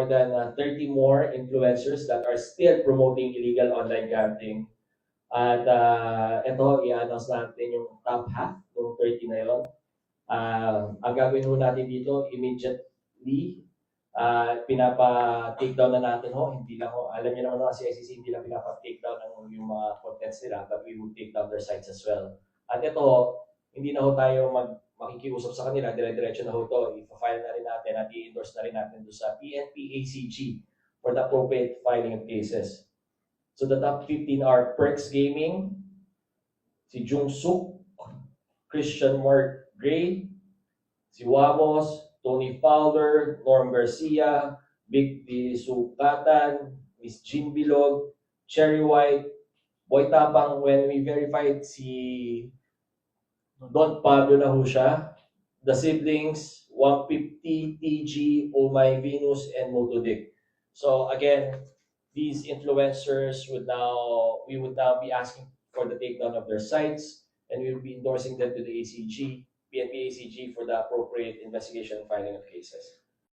more than uh, 30 more influencers that are still promoting illegal online gambling. At uh, ito, i-announce natin yung top half ng 30 na yun. Uh, ang gagawin ho natin dito, immediately, uh, pinapa-take down na natin ho. Hindi lang ho, alam niyo naman ho, si ICC hindi lang pinapa-take down ng yung mga contents nila, but we will take down their sites as well. At ito, hindi na ho tayo mag makikiusap sa kanila, dire-diretso na ho to, i-file na rin natin at i-endorse na rin natin doon sa PNP ACG for the appropriate filing of cases. So the top 15 are Perks Gaming, si Jung Suk, Christian Mark Gray, si Wamos, Tony Fowler, Norm Garcia, Big D. Sukatan, Miss Jean Bilog, Cherry White, Boy Tapang, when we verified si Don Pablo na ho siya, the siblings, 150, TG, Oh My Venus, and Motodick. So again, these influencers would now, we would now be asking for the takedown of their sites, and we will be endorsing them to the ACG, PNP ACG for the appropriate investigation and filing of cases.